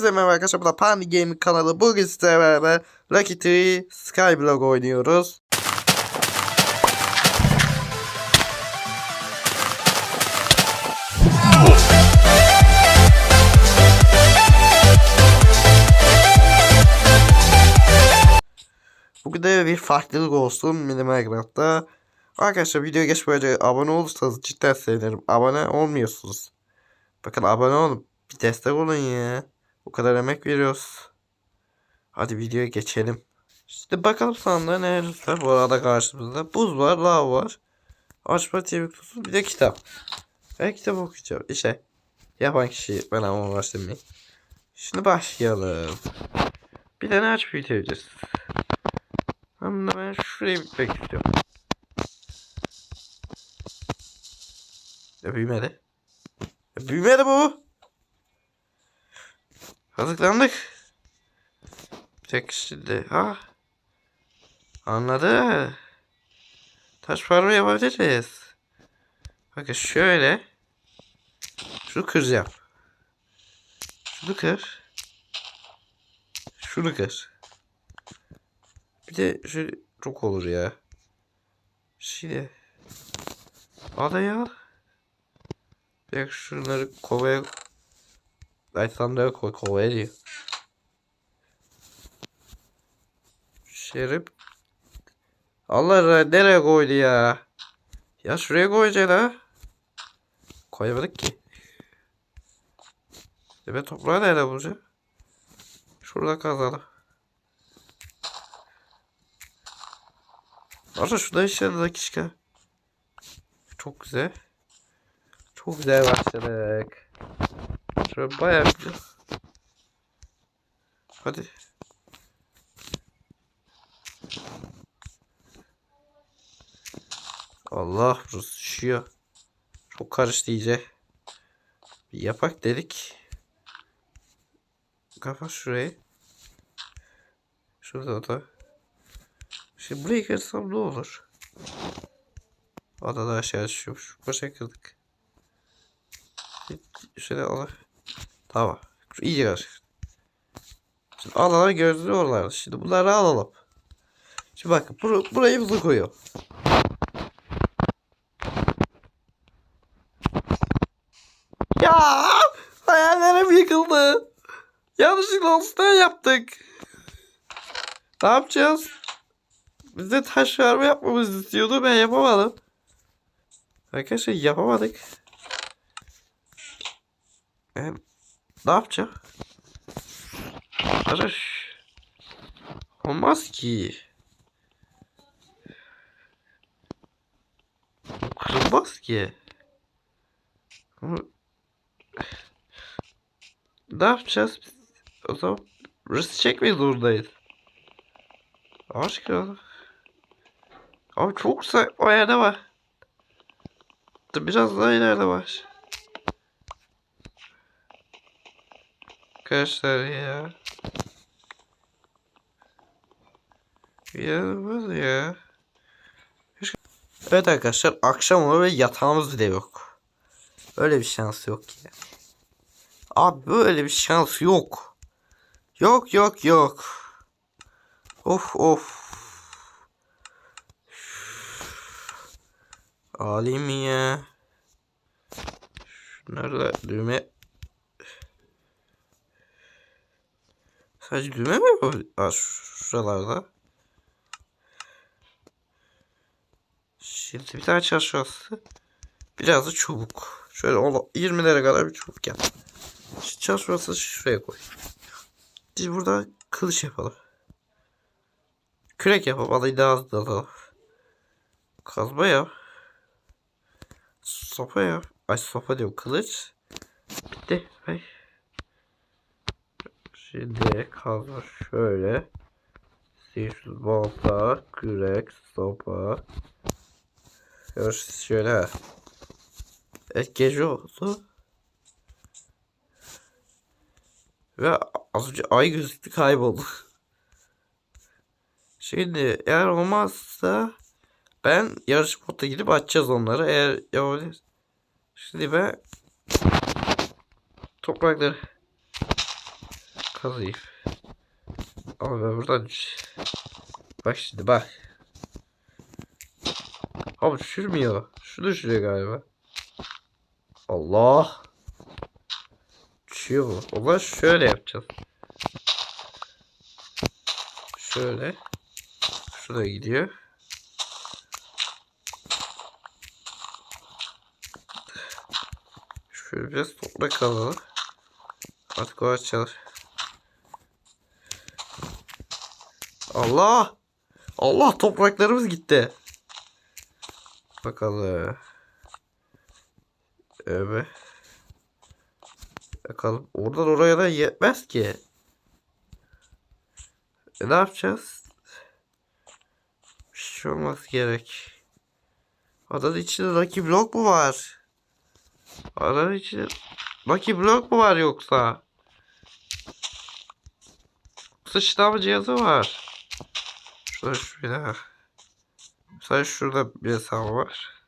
Hepinize merhaba arkadaşlar. Bu da Pandi Gaming kanalı. Bugün sizlerle beraber Lucky 3 Skyblock oynuyoruz. Bugün de bir farklılık olsun Mini Minecraft'ta. Arkadaşlar videoya geçmeden abone olursanız cidden sevinirim. Abone olmuyorsunuz. Bakın abone olun. Bir destek olun ya. O kadar emek veriyoruz. Hadi videoya geçelim. İşte bakalım sandığa ne var. Bu arada karşımızda buz var, lav var. Açma TV kutusu bir de kitap. Ben kitap okuyacağım. İşte yapan kişi ben ama başlamayayım. Şimdi başlayalım. Bir tane aç büyüteceğiz. Ama ben şuraya bitmek istiyorum. Ya büyümedi. Ya büyümedi bu. Kazıklandık. Tek şimdi. Ha. Anladı. Taş parma yapabiliriz. Bakın şöyle. Şunu kıracağım. Şunu kır. Şunu kır. Bir de şöyle çok olur ya. Şimdi. Adayı al. Bir şunları kovaya Ay sandığa koy kovaya diyor. Şerif. Allah nereye koydu ya? Ya şuraya koyacaksın ha. Koyamadık ki. E ben toprağı nerede bulacağım? Şurada kazalım. Arada şurada işlerinde kişka. Çok güzel. Çok güzel başladık. Şöyle bayağı güzel. Hadi. Allah burası düşüyor. Çok karıştı iyice. Bir yapak dedik. Kapat şurayı. Şurada da. Şimdi burayı kırsam ne olur? Adada aşağı düşüyormuş. Başa kırdık. Şöyle al. Tamam. İyice karışık. Şimdi alalım gözlüğü oralarda. Şimdi bunları alalım. Şimdi bakın bur burayı buzu koyuyor. Ya hayallerim yıkıldı. Yanlışlıkla olsun yaptık. Ne yapacağız? Biz de taş verme yapmamızı istiyordu. Ben yapamadım. Arkadaşlar yapamadık. Ben ne yapacağım? Arkadaş. Olmaz ki. Kırılmaz ki. Ne yapacağız biz? O zaman risk çekmeyi zorundayız. Aşkına. Abi çok o yerde var. Biraz daha ileride var. Arkadaşlar ya. Yanılmaz ya. Evet arkadaşlar akşam oluyor ve yatağımız bile yok. Öyle bir şans yok ya. Abi böyle bir şans yok. Yok yok yok. Of of. Alayım ya? Şunları da düğme Sadece düğme mi var şuralarda? Şimdi bir tane çarşafı. Biraz da çubuk. Şöyle 20'lere kadar bir çubuk yap. Çarşafı şuraya koy. Biz burada kılıç yapalım. Kürek yapalım. Alayı daha hızlı alalım. Kazma yap. Sopa yap. Ay sopa diyorum kılıç. Bitti. Ay. Şimdi kazma şöyle. Sihirsiz balta, kürek, sopa. Görüşürüz şöyle. Evet gece oldu. Ve az önce ay gözüktü kayboldu. Şimdi eğer olmazsa ben yarış botta gidip açacağız onları. Eğer yapabiliriz. Şimdi ben toprakları kazayım. Ama ben buradan bak şimdi bak. Ama düşürmüyor. Şu düşürüyor galiba. Allah. Düşüyor mu? O zaman şöyle yapacağız. Şöyle. Şuraya gidiyor. Şöyle biraz toprak alalım. Artık o açılır. Allah! Allah topraklarımız gitti. Bakalım. Evet. Bakalım. Oradan oraya da yetmez ki. E, ne yapacağız? Bir şey olması gerek. Adanın içinde Lucky Block mu var? Adanın içinde Lucky Block mu var yoksa? Sıçlama cihazı var. Şurada şurada. Sen şurada bir hesabı var.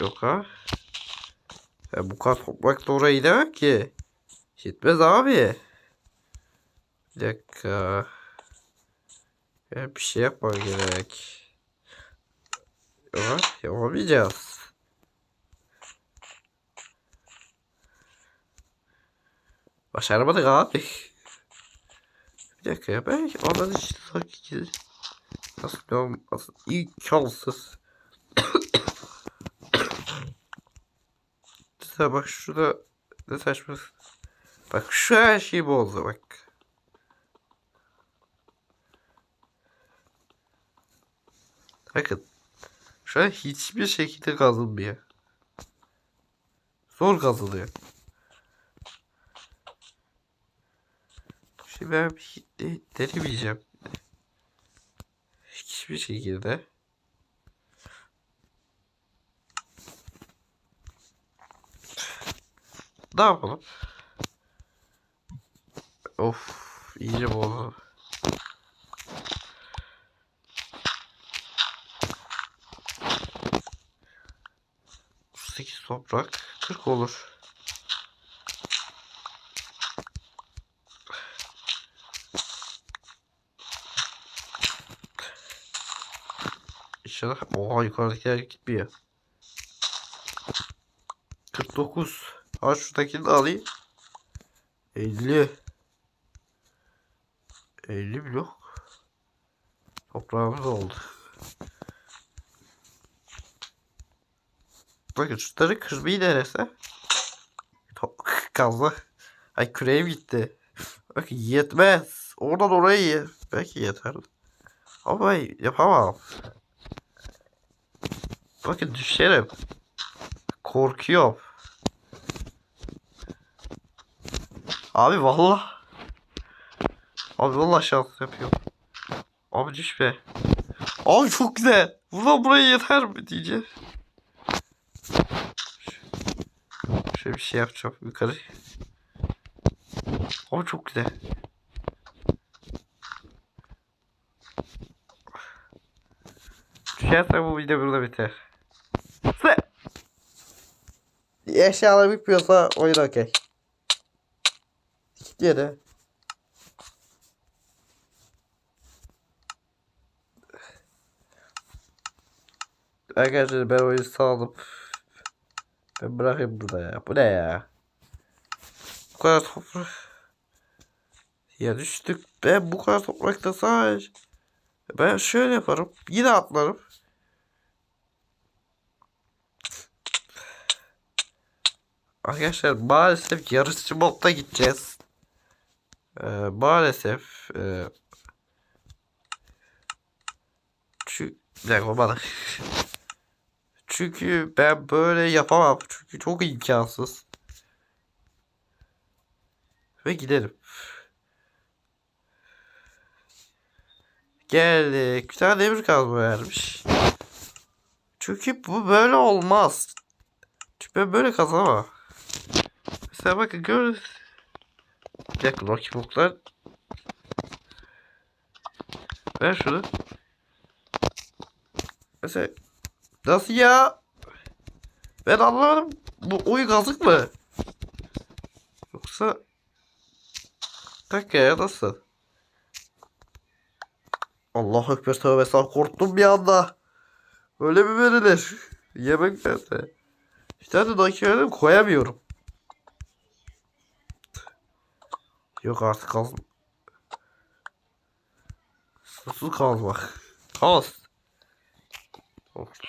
Yok ha. Ya bu kadar toprak da oraya gidemem ki. Gitmez abi. Bir dakika. Ya bir şey yapmam gerek. Yok yapamayacağız. Başaramadık abi. Bir dakika ya ben ondan işte sanki nasıl nasıl imkansız. Mesela bak şurada ne saçma. Bak şu her şey bozdu bak. Bakın. Şu an hiçbir şekilde kazılmıyor. Zor kazılıyor. Şimdi ben denemeyeceğim. Hiçbir şekilde. Ne yapalım? Of, iyice bozuldu. Sekiz toprak, 40 olur. İnşallah. Oha yukarıdakiler gitmiyor. 49. Ha şuradakini de alayım. 50. 50 blok. Toprağımız oldu. Bakın şunları kırmayı denese. Kazma. Ay küreğim gitti. Bakın yetmez. Oradan oraya ye. Belki yeter. Ama yapamam. Bakın düşerim. Korkuyorum. Abi vallahi. Abi vallahi şans yapıyor. Abi düşme. Abi çok güzel. Buradan buraya yeter mi diyeceğiz. Şöyle bir şey yapacağım yukarı. Ama çok güzel. Düşerse bu video burada biter. Eşyalar bitmiyorsa oyun okey. Gene. Arkadaşlar ben oyunu saldım. Ben bırakayım burada ya. Bu ne ya? Bu kadar toprak. Ya düştük. Ben bu kadar toprakta sadece. Ben şöyle yaparım. Yine atlarım. Arkadaşlar maalesef yarışçı modda gideceğiz. Ee, maalesef e, çünkü bana. Çünkü ben böyle yapamam. Çünkü çok imkansız. Ve gidelim. Geldik. Bir tane demir kazma vermiş. Çünkü bu böyle olmaz. Çünkü ben böyle kazanamam. Mesela bakın görün. Bir dakika Lucky Block'lar. Ver şunu. Mesela nasıl ya? Ben anlamadım. Bu oyun kazık mı? Yoksa... Dakika ya nasıl? Allah ekber tövbe estağfurullah korktum bir anda. Öyle mi verilir? Yemek nerede? İşte hadi dakikaları koyamıyorum. Yok artık kal. Susuz kalmak. Kaos.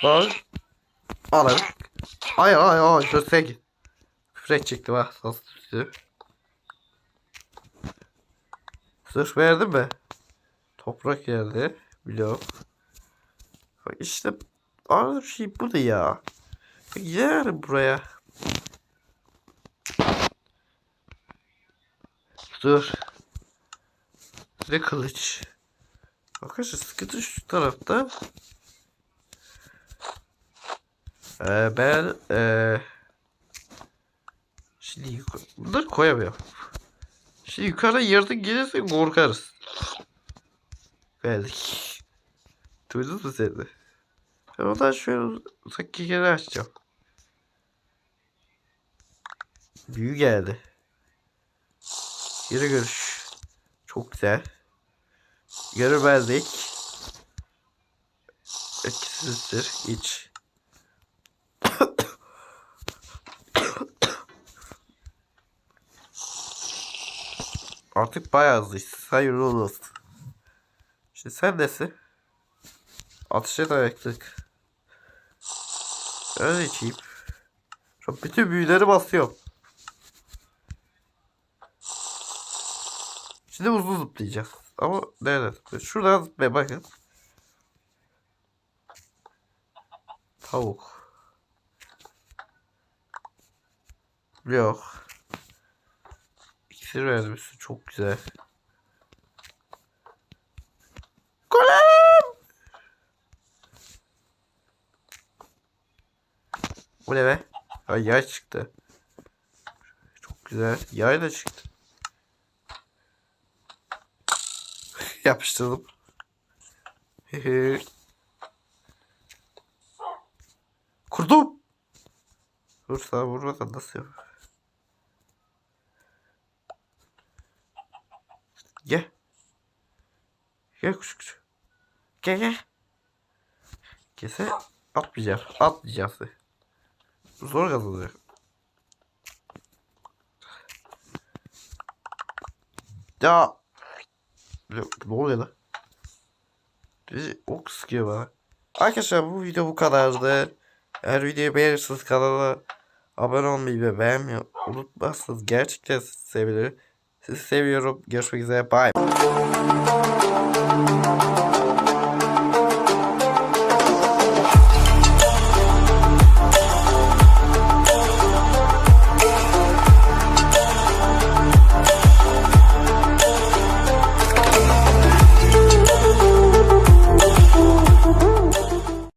Bak. Ana. Hayır hayır hayır. Şöyle sen git. Küfür edecektim ha. Sas üstü. Sırf verdim mi? Toprak geldi. Blok. Bak işte bir şey bu da ya. Yer buraya. Dur. Ne kılıç. Arkadaşlar sıkıntı şu tarafta. Ee, ben ee, şimdi bunları koyamıyorum. Şimdi yukarı yırtık gelirse korkarız. Belki. Duydun mu seni? Ben oradan şöyle uzak yeri açacağım. Büyü geldi. Geri görüş. Çok güzel. Göremezdik. Etkisizdir. İç. Artık bayağı hızlıyız. Hayırlı olsun. Şimdi sen nesin? Ateşe dayaktık. Öyle içeyim. Şu bütün büyüleri basıyorum. Şimdi uzun zıplayacağız. Ama nerede? Şuradan zıplaya bakın. Tavuk. Yok. İksir vermişsin. Çok güzel. Golem! Bu ne be? Ay yay çıktı. Çok güzel. Yay da çıktı. Yapıştırdım. Kurdum. Dur sana vurmadan nasıl yap? Gel. Gel kuş kuş. Gel gel. Kese atmayacağım. Atmayacağım seni. Zor kazanıyor. Ya. Ne oluyor lan? Bizi ok sıkıyor bana. Arkadaşlar bu video bu kadardı. Eğer videoyu beğenirseniz kanala abone olmayı ve beğenmeyi unutmazsanız gerçekten sizi sevinirim. Sizi seviyorum. Görüşmek üzere. Bye.